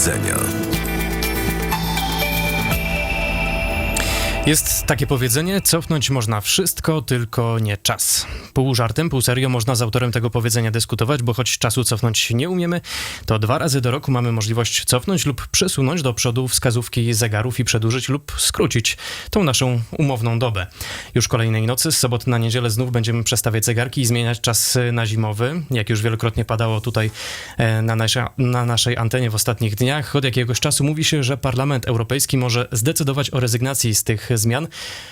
widzenia. Jest takie powiedzenie, cofnąć można wszystko, tylko nie czas. Pół żartem, pół serio można z autorem tego powiedzenia dyskutować, bo choć czasu cofnąć nie umiemy, to dwa razy do roku mamy możliwość cofnąć lub przesunąć do przodu wskazówki zegarów i przedłużyć lub skrócić tą naszą umowną dobę. Już kolejnej nocy, z soboty na niedzielę znów będziemy przestawiać zegarki i zmieniać czas na zimowy, jak już wielokrotnie padało tutaj e, na, nasza, na naszej antenie w ostatnich dniach. Od jakiegoś czasu mówi się, że Parlament Europejski może zdecydować o rezygnacji z tych zmian,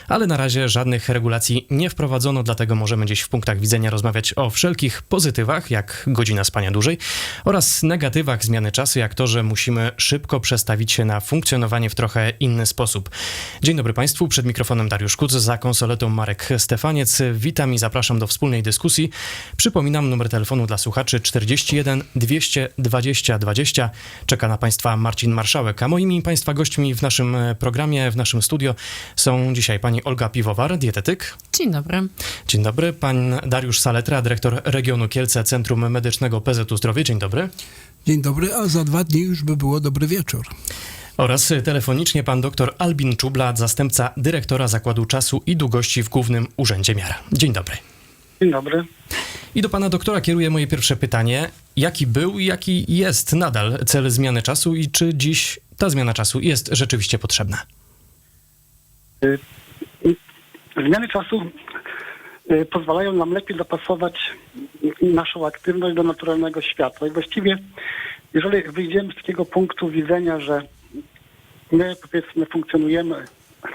ale na razie żadnych regulacji nie wprowadzono, dlatego możemy dziś w punktach widzenia rozmawiać o wszelkich pozytywach, jak godzina spania dłużej, oraz negatywach zmiany czasu, jak to, że musimy szybko przestawić się na funkcjonowanie w trochę inny sposób. Dzień dobry Państwu, przed mikrofonem Dariusz Kuc, za konsoletą Marek Stefaniec. Witam i zapraszam do wspólnej dyskusji. Przypominam numer telefonu dla słuchaczy 41 220 20. Czeka na Państwa Marcin Marszałek, a moimi Państwa gośćmi w naszym programie, w naszym studio są dzisiaj pani Olga Piwowar, dietetyk. Dzień dobry. Dzień dobry. Pan Dariusz Saletra, dyrektor regionu Kielce Centrum Medycznego PZU Zdrowie. Dzień dobry. Dzień dobry, a za dwa dni już by było dobry wieczór. Oraz telefonicznie pan dr Albin Czubla, zastępca dyrektora Zakładu Czasu i Długości w Głównym Urzędzie Miar. Dzień dobry. Dzień dobry. I do pana doktora kieruję moje pierwsze pytanie. Jaki był i jaki jest nadal cel zmiany czasu i czy dziś ta zmiana czasu jest rzeczywiście potrzebna? Y, Zmiany czasu y, pozwalają nam lepiej dopasować naszą aktywność do naturalnego światła. I właściwie, jeżeli wyjdziemy z takiego punktu widzenia, że my powiedzmy funkcjonujemy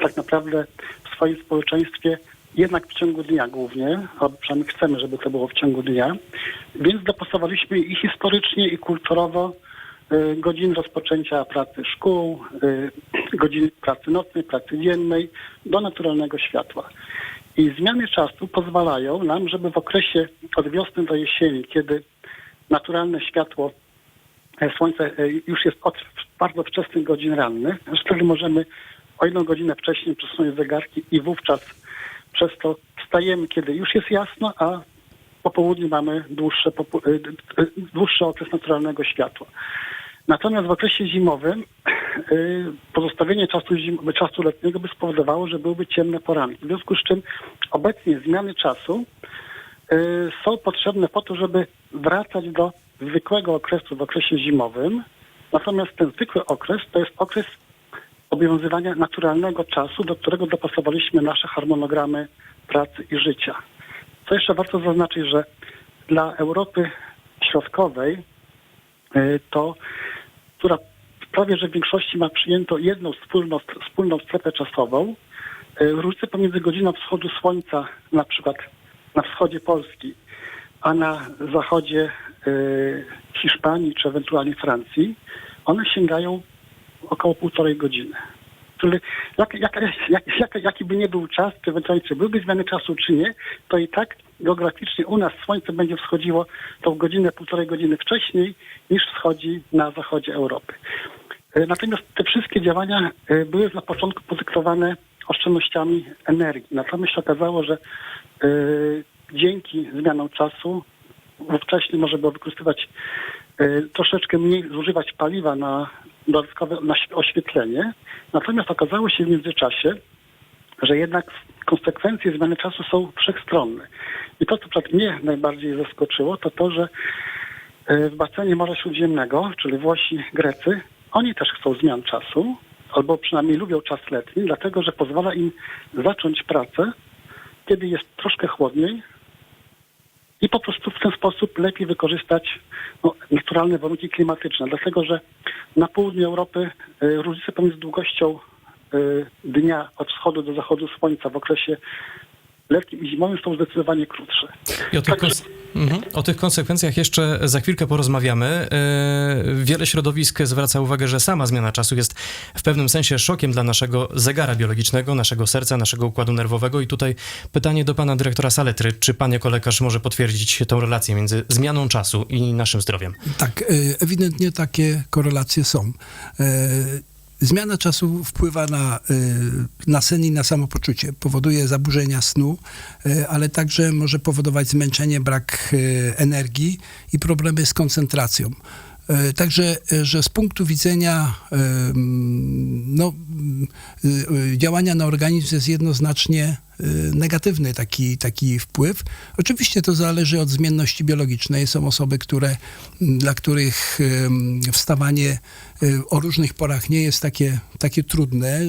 tak naprawdę w swoim społeczeństwie jednak w ciągu dnia głównie, a przynajmniej chcemy, żeby to było w ciągu dnia, więc dopasowaliśmy i historycznie, i kulturowo y, godzin rozpoczęcia pracy szkół, y, godzin pracy nocnej, pracy dziennej do naturalnego światła. I zmiany czasu pozwalają nam, żeby w okresie od wiosny do jesieni, kiedy naturalne światło e, słońce e, już jest od bardzo wczesnych godzin rannych, wtedy możemy o jedną godzinę wcześniej przesunąć zegarki i wówczas przez to wstajemy, kiedy już jest jasno, a po południu mamy dłuższe, popu- y, y, dłuższy okres naturalnego światła. Natomiast w okresie zimowym pozostawienie czasu, zim- czasu letniego by spowodowało, że byłyby ciemne poranki. W związku z czym obecnie zmiany czasu y, są potrzebne po to, żeby wracać do zwykłego okresu w okresie zimowym. Natomiast ten zwykły okres to jest okres obowiązywania naturalnego czasu, do którego dopasowaliśmy nasze harmonogramy pracy i życia. Co jeszcze warto zaznaczyć, że dla Europy Środkowej y, to, która prawie że w większości ma przyjęto jedną wspólną, wspólną strefę czasową, y, różnice pomiędzy godziną wschodu słońca, na przykład na wschodzie Polski, a na zachodzie y, Hiszpanii czy ewentualnie Francji, one sięgają około półtorej godziny. Czyli jak, jak, jak, jak, jaki by nie był czas, czy ewentualnie czy byłyby zmiany czasu, czy nie, to i tak geograficznie u nas słońce będzie wschodziło tą godzinę, półtorej godziny wcześniej niż wschodzi na zachodzie Europy. E, Natomiast te wszystkie działania e, były na początku podyktowane oszczędnościami energii. Natomiast się okazało, że e, dzięki zmianom czasu wcześniej można było wykorzystywać troszeczkę mniej zużywać paliwa na dodatkowe oświetlenie. Natomiast okazało się w międzyczasie, że jednak konsekwencje zmiany czasu są wszechstronne. I to, co przed mnie najbardziej zaskoczyło, to to, że w basenie Morza Śródziemnego, czyli Włosi, Grecy, oni też chcą zmian czasu, albo przynajmniej lubią czas letni, dlatego że pozwala im zacząć pracę, kiedy jest troszkę chłodniej, i po prostu w ten sposób lepiej wykorzystać no, naturalne warunki klimatyczne. Dlatego, że na południu Europy y, różnice pomiędzy długością y, dnia od wschodu do zachodu słońca w okresie letnim i zimowym są zdecydowanie krótsze. I o tych, Także- mhm. o tych konsekwencjach jeszcze za chwilkę porozmawiamy. E, Wiele środowisk zwraca uwagę, że sama zmiana czasu jest w pewnym sensie szokiem dla naszego zegara biologicznego, naszego serca, naszego układu nerwowego. I tutaj pytanie do pana dyrektora Saletry. Czy pan jako lekarz może potwierdzić tą relację między zmianą czasu i naszym zdrowiem? Tak, y, ewidentnie takie korelacje są. Y, Zmiana czasu wpływa na, y, na sen i na samopoczucie. Powoduje zaburzenia snu, y, ale także może powodować zmęczenie, brak y, energii i problemy z koncentracją. E, Także, e, że z punktu widzenia e, no, działania na organizm jest jednoznacznie negatywny taki, taki wpływ. Oczywiście to zależy od zmienności biologicznej. Są osoby, które, dla których wstawanie o różnych porach nie jest takie, takie trudne.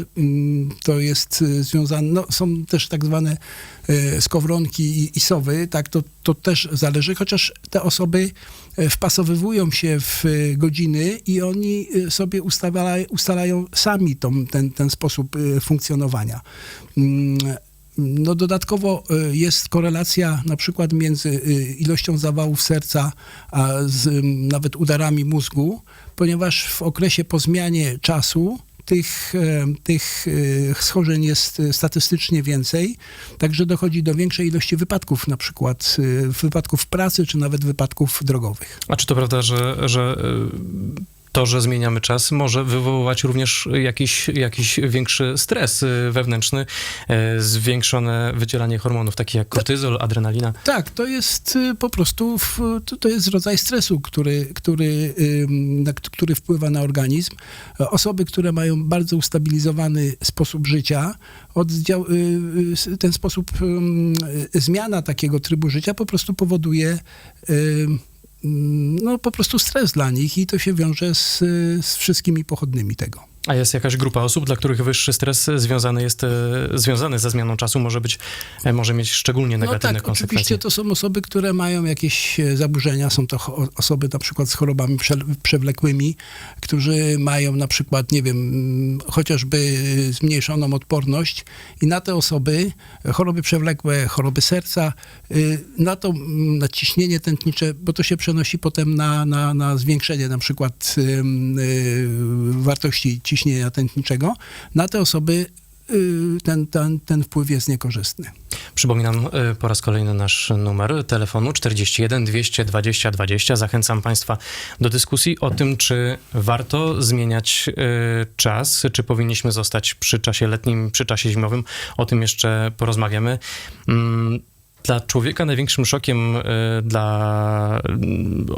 To jest związane, no, są też tak zwane skowronki i, sowy, tak, to, to też zależy, chociaż te osoby wpasowywują się w e, godziny i oni e, sobie ustalają, ustalają sami tą, ten, ten sposób e, funkcjonowania. Mm, No dodatkowo e, jest korelacja na przykład między e, ilością zawałów serca a z nawet udarami mózgu, ponieważ w okresie po zmianie czasu tych, e, tych e, schorzeń jest e, statystycznie więcej, także dochodzi do większej ilości wypadków, na przykład wypadków pracy, czy nawet wypadków drogowych. A czy to prawda, że, że to, że zmieniamy czas, może wywoływać również jakiś, jakiś większy stres y, wewnętrzny, y, zwiększone wydzielanie hormonów, takich jak kortyzol, adrenalina? Tak, to jest y, po prostu, w, to, jest rodzaj stresu, który, który, na, który wpływa na organizm. Osoby, które mają bardzo ustabilizowany sposób życia, oddział, ten sposób, zmiana takiego trybu życia po prostu powoduje no, po prostu stres dla nich i to się wiąże z, z wszystkimi pochodnymi tego. A jest jakaś grupa osób, dla których wyższy stres związany jest, e, związany ze zmianą czasu, może być, e, może mieć szczególnie negatywne no tak, konsekwencje. oczywiście to są osoby, które mają jakieś e, zaburzenia. Są to osoby na przykład z chorobami prze- przewlekłymi, którzy mają na przykład, nie wiem, chociażby zmniejszoną odporność i na te osoby choroby przewlekłe, choroby serca, na to mm, na ciśnienie tętnicze, bo to się przenosi potem na, na, na zwiększenie na przykład wartości ciśnienia tętniczego, na te osoby y, ten, ten, ten wpływ jest niekorzystny. Przypominam y, po raz kolejny nasz numer telefonu 41 220 20. Zachęcam Państwa do dyskusji o tym, czy warto zmieniać y, czas, czy powinniśmy zostać przy czasie letnim, przy czasie zimowym. O tym jeszcze porozmawiamy. Mm, Dla człowieka największym szokiem y, dla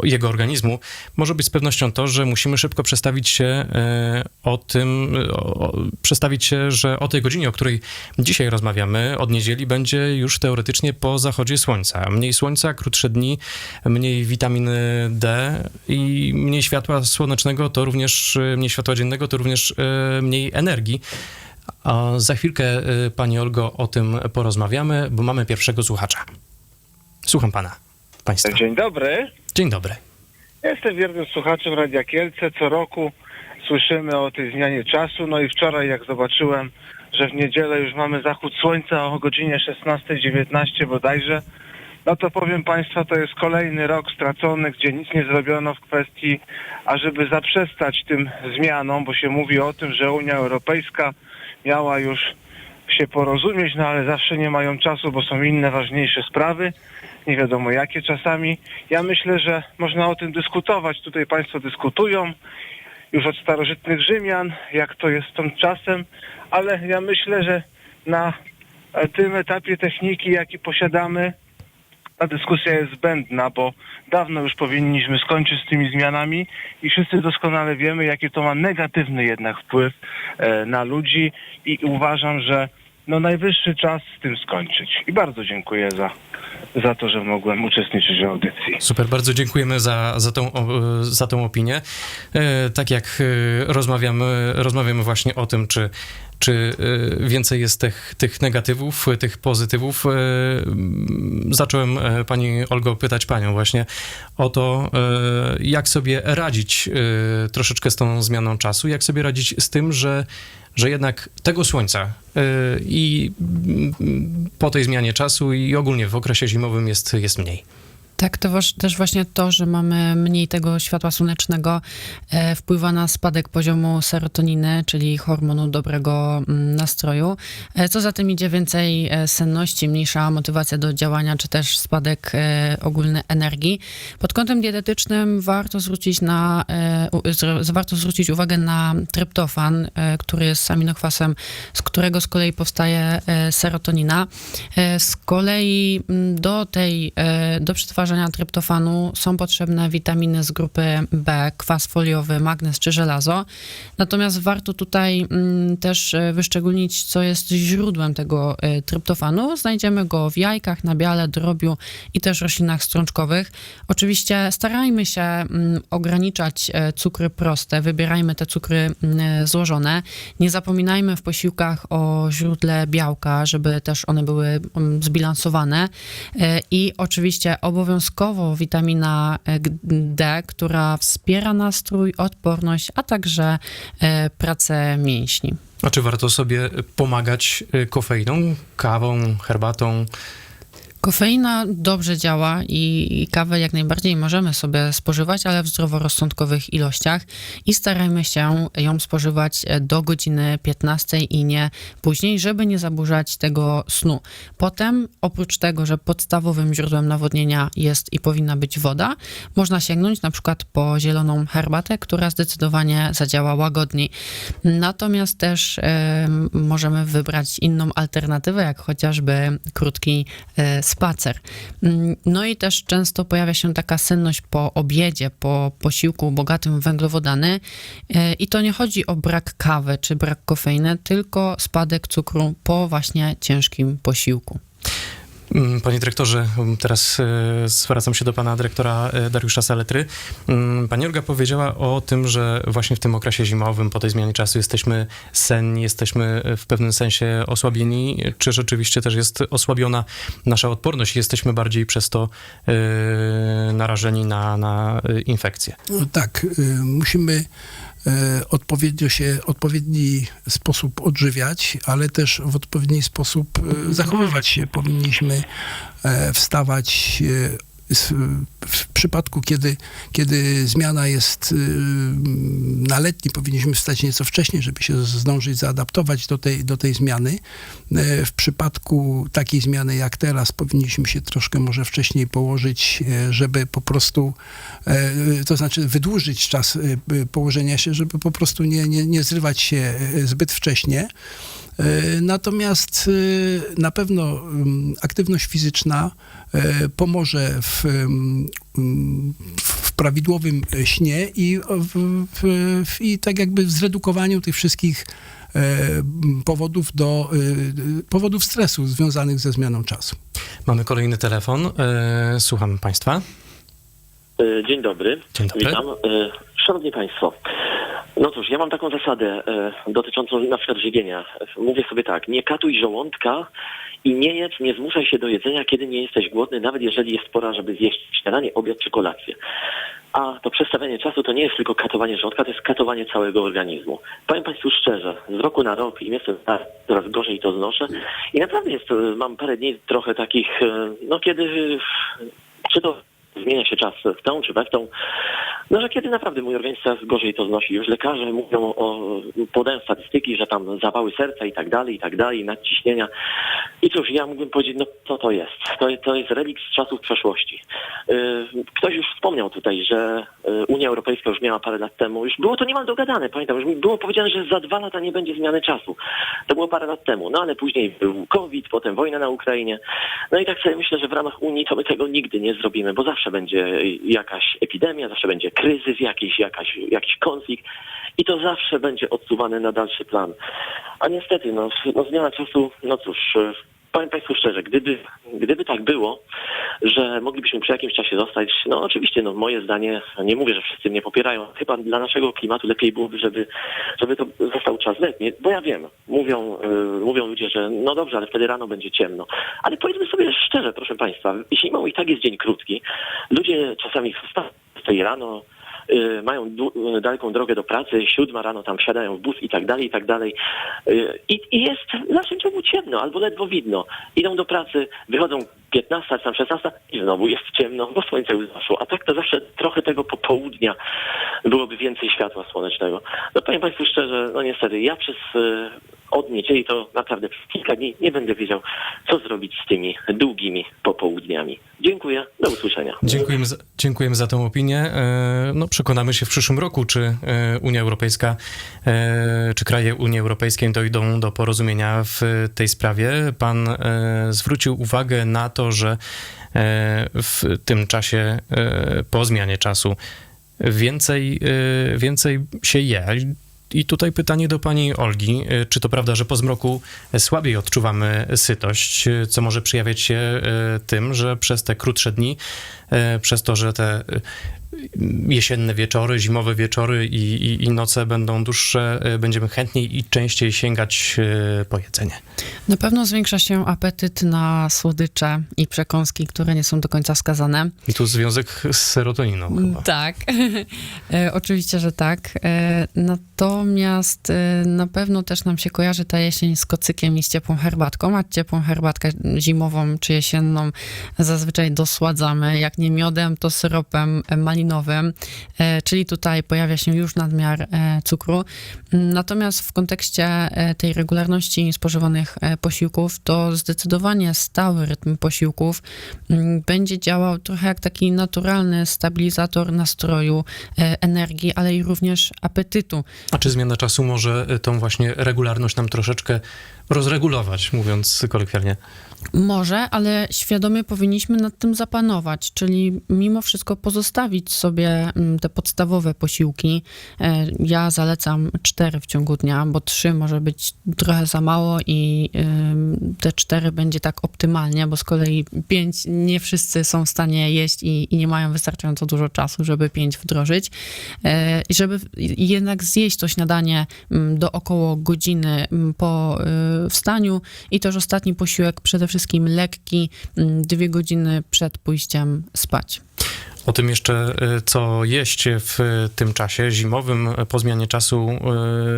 y, jego organizmu może być z pewnością to, że musimy szybko przestawić się y, o tym, o, przestawić się, że o tej godzinie, o której dzisiaj rozmawiamy, od niedzieli będzie już teoretycznie po zachodzie słońca. Mniej słońca, krótsze dni, mniej witaminy D i mniej światła słonecznego, to również y, mniej światła dziennego, to również mniej energii. Za chwilkę, y, Pani Olgo, o tym porozmawiamy, bo mamy pierwszego słuchacza. Słucham Pana, Państwa. Dzień dobry. Dzień dobry. Jestem wiernym słuchaczem Radia Kielce. Co roku słyszymy o tej zmianie czasu. No i wczoraj jak zobaczyłem, że w niedzielę już mamy zachód słońca o godzinie 16.19 bodajże, no to powiem Państwa, to jest kolejny rok stracony, gdzie nic nie zrobiono w kwestii, ażeby zaprzestać tym zmianom, bo się mówi o tym, że Unia Europejska miała już się porozumieć, no ale zawsze nie mają czasu, bo są inne ważniejsze sprawy, nie wiadomo jakie czasami. Ja myślę, że można o tym dyskutować. Tutaj Państwo dyskutują już od starożytnych Rzymian, jak to jest z tym czasem, ale ja myślę, że na tym etapie techniki, jaki posiadamy, ta dyskusja jest zbędna, bo dawno już powinniśmy skończyć z tymi zmianami i wszyscy doskonale wiemy, jaki to ma negatywny jednak wpływ e, na ludzi i uważam, że no najwyższy czas z tym skończyć. I bardzo dziękuję za, za to, że mogłem uczestniczyć w audycji. Super, bardzo dziękujemy za, za, tą, za tą opinię. E, tak jak e, rozmawiamy, rozmawiamy właśnie o tym, czy, czy e, więcej jest tych, tych negatywów, tych pozytywów. M, Zacząłem, e, Pani Olgo, pytać Panią właśnie o to, e, jak sobie radzić troszeczkę z tą zmianą czasu, jak sobie radzić z tym, że że jednak tego słońca i po tej zmianie czasu i ogólnie w okresie zimowym jest, jest mniej. Tak, to też właśnie to, że mamy mniej tego światła słonecznego, e, wpływa na spadek poziomu serotoniny, czyli hormonu dobrego mm, nastroju. E, co za tym idzie więcej e, senności, mniejsza motywacja do działania, czy też spadek e, ogólny energii. Pod kątem dietetycznym warto zwrócić, na, e, warto zwrócić uwagę na tryptofan, e, który jest aminokwasem, z którego z kolei powstaje e, serotonina. E, Z kolei mm, do tej, e, do przetwarzania wytwarzania tryptofanu są potrzebne witaminy z grupy B, kwas foliowy, magnez czy żelazo. Natomiast warto tutaj mm, też e, wyszczególnić, co jest źródłem tego e, tryptofanu. Znajdziemy go w jajkach, nabiale, drobiu i też roślinach strączkowych. Oczywiście starajmy się mm, ograniczać e, cukry proste, wybierajmy te cukry mm, złożone. Nie zapominajmy w posiłkach o źródle białka, żeby też one były zbilansowane. I oczywiście obowiązkowo witamina e, G- D, która wspiera nastrój, odporność, a także e, pracę mięśni. A czy warto sobie pomagać y, kofeiną, kawą, herbatą? Kofeina dobrze działa i kawę jak najbardziej możemy sobie spożywać, ale w zdroworozsądkowych ilościach i starajmy się ją spożywać do godziny 15 i nie później, żeby nie zaburzać tego snu. Potem, oprócz tego, że podstawowym źródłem nawodnienia jest i powinna być woda, można sięgnąć na przykład po zieloną herbatę, która zdecydowanie zadziała łagodniej. Natomiast też em, możemy wybrać inną alternatywę, jak chociażby krótki e, spacer. Mm, No i też często pojawia się taka senność po obiedzie, po posiłku bogatym w węglowodany e, i to nie chodzi o brak kawy czy brak kofeiny, tylko spadek cukru po właśnie ciężkim posiłku. Mm, Panie dyrektorze, mm, teraz e, zwracam się do pana dyrektora e, Dariusza Saletry. Mm, Pani Olga powiedziała o tym, że właśnie w tym okresie zimowym, po tej zmianie czasu jesteśmy senni, jesteśmy w pewnym sensie osłabieni. Czy rzeczywiście też jest osłabiona nasza odporność i jesteśmy bardziej przez to e, narażeni na, na e, infekcje? No tak, musimy e, odpowiednio się, odpowiedni sposób odżywiać, ale też w odpowiedni sposób e, zachowywać się. Powinniśmy e, wstawać e, w przypadku, kiedy, kiedy zmiana jest y, na letni, powinniśmy wstać nieco wcześniej, żeby się zdążyć zaadaptować do tej, do tej zmiany. E, W przypadku takiej zmiany jak teraz, powinniśmy się troszkę może wcześniej położyć, e, żeby po prostu, e, to znaczy wydłużyć czas położenia się, żeby po prostu nie, nie, nie zrywać się zbyt wcześnie. E, Natomiast e, na pewno mm, aktywność fizyczna e, pomoże w, mm, mm, w prawidłowym śnie i, w, w, i tak jakby w zredukowaniu tych wszystkich e, m, powodów do powodów stresu związanych ze zmianą czasu. Mamy kolejny telefon. Słucham państwa. Dzień dobry. Dzień dobry. Witam. Szanowni Państwo, no cóż, ja mam taką zasadę e, dotyczącą na przykład żywienia. Mówię sobie tak, nie katuj żołądka i nie jedz, nie zmuszaj się do jedzenia, kiedy nie jesteś głodny, nawet jeżeli jest pora, żeby zjeść śniadanie, obiad czy kolację. A to przestawianie czasu to nie jest tylko katowanie żołądka, to jest katowanie całego organizmu. Powiem Państwu szczerze, z roku na rok im jestem stary, coraz gorzej to znoszę i naprawdę jest, mam parę dni trochę takich, e, no kiedy, czy to zmienia się czas w tą czy we w tą, no że kiedy naprawdę mój organizm gorzej to znosi. Już lekarze mówią o, podają statystyki, że tam zawały serca i tak dalej, i tak dalej, nadciśnienia. I cóż, ja mógłbym powiedzieć, no co to jest? To, to jest relikt z czasów przeszłości. Yy, Ktoś już wspomniał tutaj, że yy, Unia Europejska już miała parę lat temu, już było to niemal dogadane, pamiętam, już było powiedziane, że za dwa lata nie będzie zmiany czasu. To było parę lat temu, no ale później był COVID, potem wojna na Ukrainie. No i tak sobie myślę, że w ramach Unii to my tego nigdy nie zrobimy, bo zawsze będzie jakaś epidemia, zawsze będzie kryzys jakiś, jakaś, jakiś konflikt i to zawsze będzie odsuwane na dalszy plan. A niestety, no, no zmiana czasu, no cóż, powiem Państwu szczerze, gdyby, gdyby tak było, że moglibyśmy przy jakimś czasie zostać, no oczywiście, no moje zdanie, nie mówię, że wszyscy mnie popierają, chyba dla naszego klimatu lepiej byłoby, żeby, żeby to został czas letni, bo ja wiem, mówią, y, mówią ludzie, że no dobrze, ale wtedy rano będzie ciemno, ale powiedzmy sobie szczerze, proszę Państwa, zimą i tak jest dzień krótki, ludzie czasami wstają tej rano, mają du- daleką drogę do pracy, siódma rano tam wsiadają w bus i tak dalej, i tak dalej. Y, I, I jest w naszym ciągu ciemno, albo ledwo widno. Idą do pracy, wychodzą 15, czy tam 16 i znowu jest ciemno, bo słońce już zaszło. A tak to zawsze trochę tego popołudnia byłoby więcej światła słonecznego. No powiem Państwu szczerze, no niestety, ja przez y, od niedzieli to naprawdę przez kilka dni nie będę wiedział, co zrobić z tymi długimi popołudniami. Dziękuję, do usłyszenia. Dziękujemy za, dziękujemy za tą opinię. E, No, przekonamy się w przyszłym roku, czy e, Unia Europejska, e, czy kraje Unii Europejskiej dojdą do porozumienia w tej sprawie. Pan zwrócił uwagę na to, że w tym czasie po zmianie czasu więcej, więcej się je. I tutaj pytanie do pani Olgi. E, Czy to prawda, że po zmroku słabiej odczuwamy sytość, e, co może przejawiać się e, tym, że przez te krótsze dni, przez to, że te jesienne wieczory, zimowe wieczory i, i, i noce będą dłuższe, e, będziemy chętniej i częściej sięgać e, po jedzenie? Na pewno zwiększa się apetyt na słodycze i przekąski, które nie są do końca skazane. I tu związek z serotoniną chyba. Tak, E, oczywiście, że tak. Natomiast na pewno też nam się kojarzy ta jesień z kocykiem i z ciepłą herbatką, a ciepłą herbatkę zimową czy jesienną zazwyczaj dosładzamy, jak nie miodem, to syropem malinowym, e, czyli tutaj pojawia się już nadmiar e, cukru. Natomiast w kontekście e, tej regularności spożywanych posiłków, to zdecydowanie stały rytm posiłków mm, będzie działał trochę jak taki naturalny stabilizator nastroju, energii, ale i również apetytu. A czy zmiana czasu może tą właśnie regularność nam troszeczkę rozregulować, mówiąc kolokwialnie? Może, ale świadomie powinniśmy nad tym zapanować, czyli mimo wszystko pozostawić sobie mm, te podstawowe posiłki. E, Ja zalecam cztery w ciągu dnia, bo trzy może być trochę za mało i te cztery będzie tak optymalnie, bo z kolei pięć nie wszyscy są w stanie jeść i, i nie mają wystarczająco dużo czasu, żeby pięć wdrożyć. E, I żeby jednak zjeść to śniadanie mm, do około godziny mm, po wstaniu i też ostatni posiłek przede wszystkim lekki, mm, dwie godziny przed pójściem spać. O tym jeszcze, y, co jeść w tym czasie zimowym, po zmianie czasu,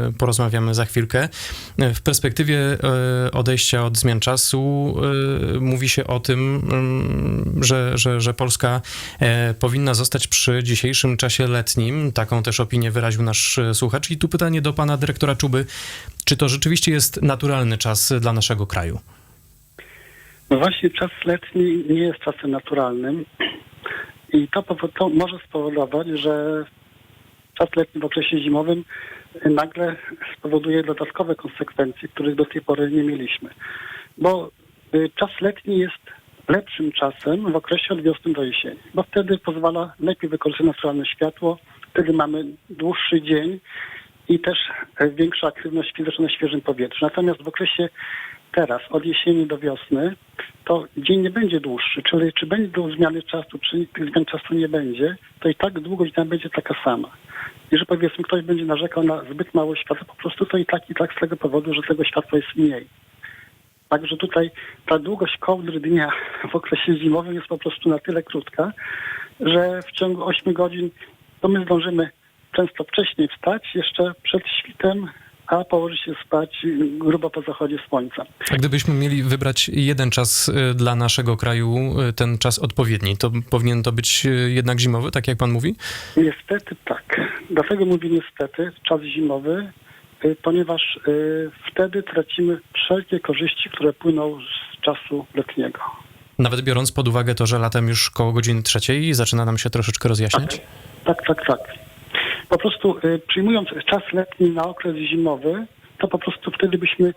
y, porozmawiamy za chwilkę. W perspektywie y, odejścia od zmian czasu mówi się o tym, mm, że, że, że Polska e, powinna zostać przy dzisiejszym czasie letnim. Taką też opinię wyraził nasz y, słuchacz. I tu pytanie do pana dyrektora Czuby. Czy to rzeczywiście jest naturalny czas dla naszego kraju? No właśnie czas letni nie jest czasem naturalnym i to, to może spowodować, że czas letni w okresie zimowym y, nagle spowoduje dodatkowe konsekwencje, których do tej pory nie mieliśmy. Bo y, czas letni jest lepszym czasem w okresie od wiosny do jesieni, bo wtedy pozwala lepiej wykorzystać naturalne światło, wtedy mamy dłuższy dzień i też e, większa aktywność fizyczna na świeżym powietrzu. Natomiast w okresie teraz, od jesieni do wiosny, to dzień nie będzie dłuższy, czyli czy będą zmiany czasu, czy zmian czasu nie będzie, to i tak długość dnia będzie taka sama. Jeżeli powiedzmy ktoś będzie narzekał na zbyt mało światła, po prostu to i tak i tak z tego powodu, że tego światła jest mniej. Także tutaj ta długość kołdry dnia w okresie zimowym jest po prostu na tyle krótka, że w ciągu 8 godzin to my zdążymy często wcześniej wstać, jeszcze przed świtem, a położyć się spać grubo po zachodzie słońca. A gdybyśmy mieli wybrać jeden czas y, dla naszego kraju, y, ten czas odpowiedni, to powinien to być y, jednak zimowy, tak jak pan mówi? Niestety tak. Dlatego mówię niestety, czas zimowy, ponieważ wtedy tracimy wszelkie korzyści, które płyną z czasu letniego. Nawet biorąc pod uwagę to, że latem już koło godziny trzeciej zaczyna nam się troszeczkę rozjaśniać? Tak, tak, tak. Po prostu y, przyjmując czas letni na okres zimowy, to po prostu wtedy byśmy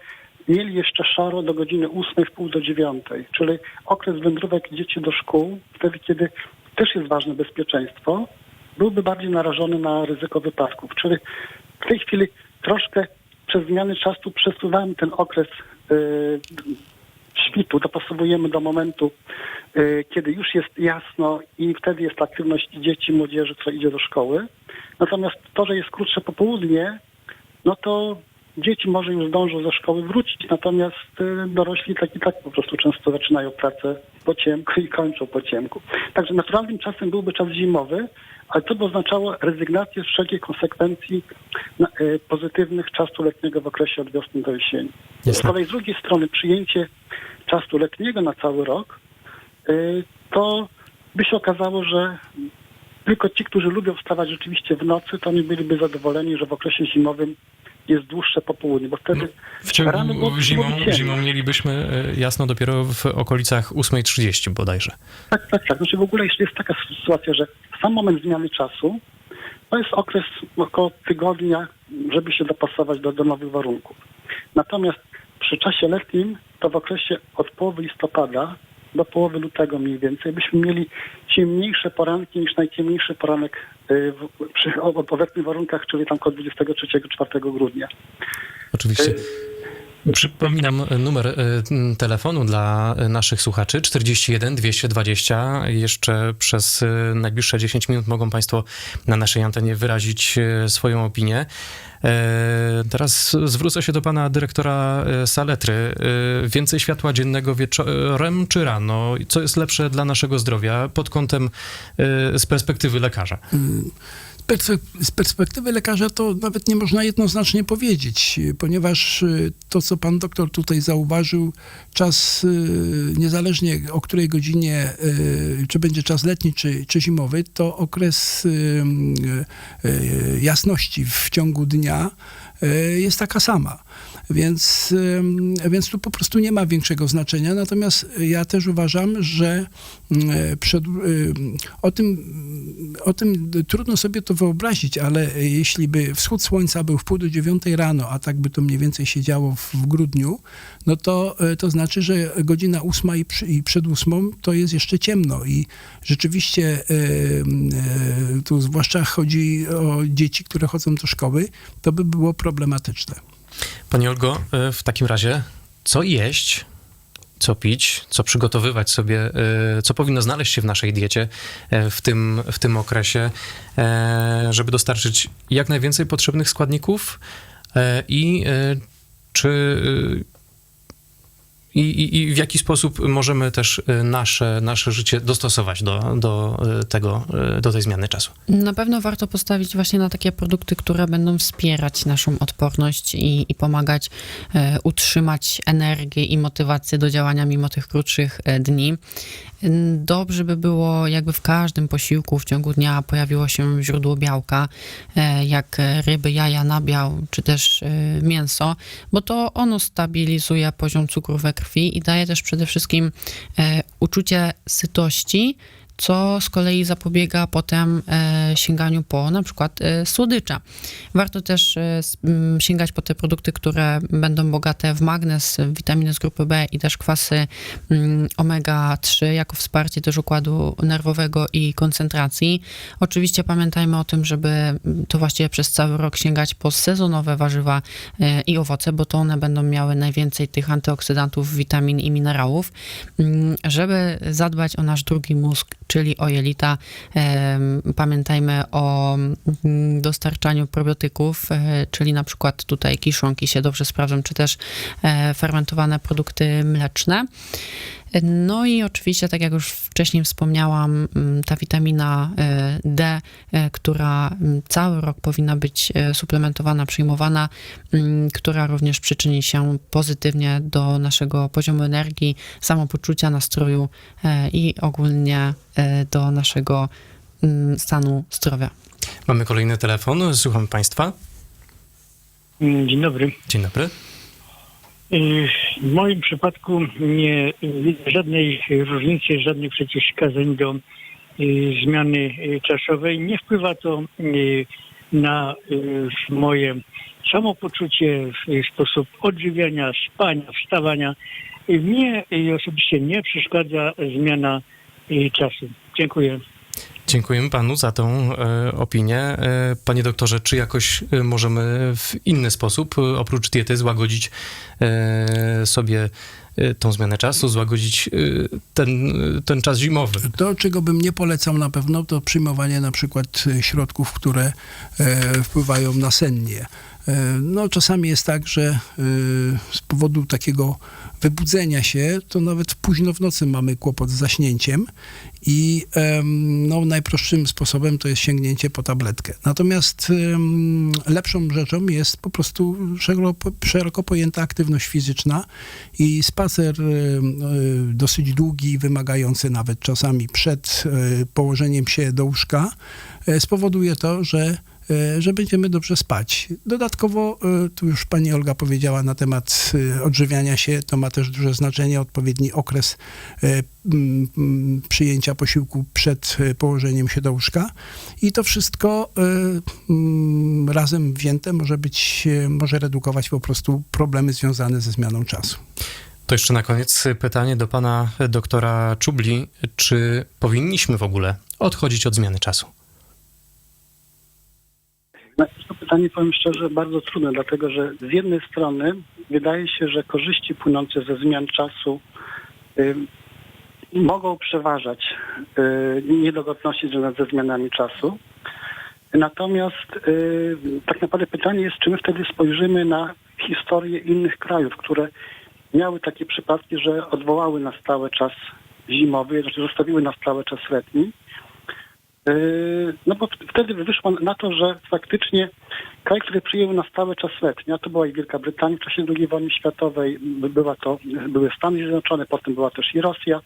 mieli jeszcze szaro do godziny 8 w pół do 9, czyli okres wędrówek dzieci do szkół, wtedy kiedy też jest ważne bezpieczeństwo, byłby bardziej narażony na ryzyko wypadków. Czyli w tej chwili troszkę przez zmiany czasu przesuwamy ten okres y, świtu, dopasowujemy do momentu, y, kiedy już jest jasno i wtedy jest aktywność dzieci, młodzieży, która idzie do szkoły. Natomiast to, że jest krótsze popołudnie, no to dzieci może już zdążą ze szkoły wrócić, natomiast y, dorośli tak i tak po prostu często zaczynają pracę po ciemku i kończą po ciemku. Także naturalnym czasem byłby czas zimowy, ale to by oznaczało rezygnację z wszelkich konsekwencji y, pozytywnych czasu letniego w okresie od wiosny do jesieni. Z kolei z drugiej strony przyjęcie czasu letniego na cały rok, y, to by się okazało, że tylko ci, którzy lubią wstawać rzeczywiście w nocy, to nie byliby zadowoleni, że w okresie zimowym jest dłuższe po południu, bo wtedy W ciągu rano było- zimą, było zimą mielibyśmy e, jasno dopiero w okolicach 8.30 bodajże. Tak, tak, tak. Znaczy w ogóle jeszcze jest taka sytuacja, że sam moment zmiany czasu to jest okres około tygodnia, żeby się dopasować do, do nowych warunków. Natomiast przy czasie letnim to w okresie od połowy listopada do połowy lutego mniej więcej byśmy mieli ciemniejsze poranki niż najciemniejszy poranek y, w, przy obecnych warunkach, czyli tam około 23-4 grudnia. Oczywiście. Przypominam numer e, telefonu dla e, naszych słuchaczy 41 220. Jeszcze przez e, najbliższe 10 minut mogą Państwo na naszej antenie wyrazić e, swoją opinię. E, Teraz zwrócę się do pana dyrektora e, Saletry. E, Więcej światła dziennego wieczorem czy rano? Co jest lepsze dla naszego zdrowia pod kątem e, z perspektywy lekarza? Z perspe- Z perspektywy lekarza to nawet nie można jednoznacznie powiedzieć, ponieważ y, to, co pan doktor tutaj zauważył, czas, y, niezależnie o której godzinie, y, czy będzie czas letni, czy, czy zimowy, to okres jasności w ciągu dnia jest taka sama. Więc, więc tu po prostu nie ma większego znaczenia. Natomiast ja też uważam, że y, przed, y, o, tym, o tym trudno sobie to wyobrazić, ale jeśli by wschód słońca był w pół do dziewiątej rano, a tak by to mniej więcej się działo w, w grudniu, no to, y, to znaczy, że godzina ósma i, przy, i przed ósmą to jest jeszcze ciemno i rzeczywiście tu zwłaszcza chodzi o dzieci, które chodzą do szkoły, to by było problematyczne. Pani Olgo, e, w takim razie, co jeść, co pić, co przygotowywać sobie, e, co powinno znaleźć się w naszej diecie e, w tym, w tym okresie, żeby dostarczyć jak najwięcej potrzebnych składników i czy i, i, i w jaki sposób możemy też e, nasze, nasze życie dostosować do, do e, tego, e, do tej zmiany czasu. Na pewno warto postawić właśnie na takie produkty, które będą wspierać naszą odporność i, i pomagać utrzymać energię i motywację do działania mimo tych krótszych dni. Dobrze by było, jakby w każdym posiłku w ciągu dnia pojawiło się źródło białka, e, jak ryby, jaja, nabiał, czy też e, mięso, bo to ono stabilizuje poziom cukru we krwi i daje też przede wszystkim e, uczucie sytości, co z kolei zapobiega potem e, sięganiu po na przykład e, słodycze. Warto też e, sięgać po te produkty, które będą bogate w magnez, witaminy z grupy B i też kwasy mm, omega-3 jako wsparcie też układu nerwowego i koncentracji. Oczywiście pamiętajmy o tym, żeby to właściwie przez cały rok sięgać po sezonowe warzywa i owoce, bo to one będą miały najwięcej tych antyoksydantów, witamin i minerałów. Mm, Żeby zadbać o nasz drugi mózg, czyli o jelita, pamiętajmy o mm, dostarczaniu probiotyków, e, czyli na przykład tutaj kiszonki się dobrze sprawdzą, czy też e, fermentowane produkty mleczne. No i oczywiście, tak jak już wcześniej wspomniałam, mm, ta witamina e, D, która mm, cały rok powinna być suplementowana, przyjmowana, która również przyczyni się pozytywnie do naszego poziomu energii, samopoczucia, nastroju i ogólnie do naszego mm, stanu zdrowia. Mamy kolejny telefon, słucham Państwa. Mm, Dzień dobry. Dzień dobry. Y, W moim przypadku nie widzę żadnej różnicy, żadnych przeciwwskazań do y, zmiany y, czasowej. Nie wpływa to na moje samopoczucie, y, sposób odżywiania, spania, wstawania. Mnie osobiście nie przeszkadza zmiana y, czasu. Dziękuję. Dziękujemy panu za tą e, opinię. E, panie doktorze, czy jakoś e, możemy w inny sposób, e, oprócz diety, złagodzić e, sobie tą zmianę czasu, złagodzić ten, ten czas zimowy? To, czego bym nie polecał na pewno, to przyjmowanie na przykład środków, które e, wpływają na sennie. E, no, czasami jest tak, że e, z powodu takiego wybudzenia się, to nawet późno w nocy mamy kłopot z zaśnięciem i no, najprostszym sposobem to jest sięgnięcie po tabletkę. Natomiast lepszą rzeczą jest po prostu szeroko, szeroko pojęta aktywność fizyczna i spacer e, dosyć długi, wymagający nawet czasami przed położeniem się do łóżka, spowoduje to, że że będziemy dobrze spać. Dodatkowo, e, tu już pani Olga powiedziała na temat e, odżywiania się, to ma też duże znaczenie, odpowiedni okres e, mm, przyjęcia posiłku przed e, położeniem się do łóżka i to wszystko e, mm, razem wzięte może być, e, może redukować po prostu problemy związane ze zmianą czasu. To jeszcze na koniec pytanie do pana doktora Czubli. Czy powinniśmy w ogóle odchodzić od zmiany czasu? No, jest to pytanie, powiem szczerze, bardzo trudne, dlatego że z jednej strony wydaje się, że korzyści płynące ze zmian czasu y, mogą przeważać y, niedogodności ze zmianami czasu. Natomiast y, tak naprawdę pytanie jest, czy my wtedy spojrzymy na historię innych krajów, które miały takie przypadki, że odwołały na stałe czas zimowy, zostawiły na stałe czas letni. Yy, No bo wtedy wyszło na to, że faktycznie kraj, który przyjął na stałe czas letni, a to była i Wielka Brytania w czasie II wojny światowej, by- była to, były Stany Zjednoczone, potem była też i Rosja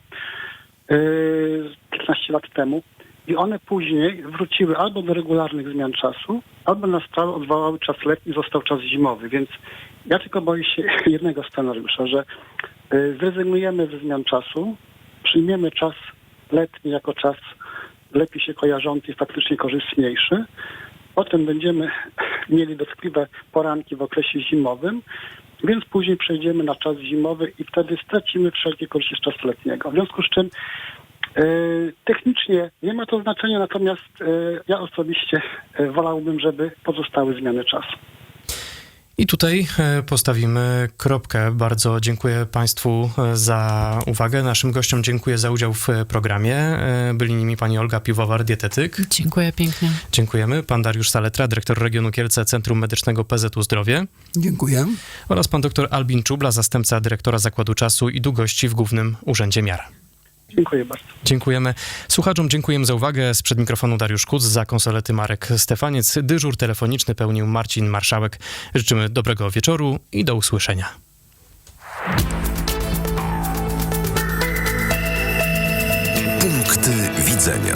yy, 15 lat temu. I one później wróciły albo do regularnych zmian czasu, albo na stałe odwołały czas letni, został czas zimowy. Więc ja tylko boję się jednego scenariusza, że yy, zrezygnujemy ze zmian czasu, przyjmiemy czas letni jako czas lepiej się kojarzący i faktycznie korzystniejszy. Potem będziemy mieli dotkliwe poranki w okresie zimowym, więc później przejdziemy na czas zimowy i wtedy stracimy wszelkie korzyści z czasu letniego. W związku z czym e, technicznie nie ma to znaczenia, natomiast e, ja osobiście e, wolałbym, żeby pozostały zmiany czasu. I tutaj e, postawimy kropkę. Bardzo dziękuję Państwu e, za uwagę. Naszym gościom dziękuję za udział w e, programie. Byli nimi pani Olga Piwowar, dietetyk. Dziękuję pięknie. Dziękujemy. Pan Dariusz Saletra, dyrektor regionu Kielce Centrum Medycznego PZU Zdrowie. Dziękuję. Oraz pan dr Albin Czubla, zastępca dyrektora Zakładu Czasu i Długości w Głównym Urzędzie Miar. Dziękuję bardzo. Dziękujemy. Słuchaczom dziękujemy za uwagę. Sprzed mikrofonu Dariusz Kuc, za konsolety Marek Stefaniec. Dyżur telefoniczny pełnił Marcin Marszałek. Życzymy dobrego wieczoru i do usłyszenia. Punkty widzenia.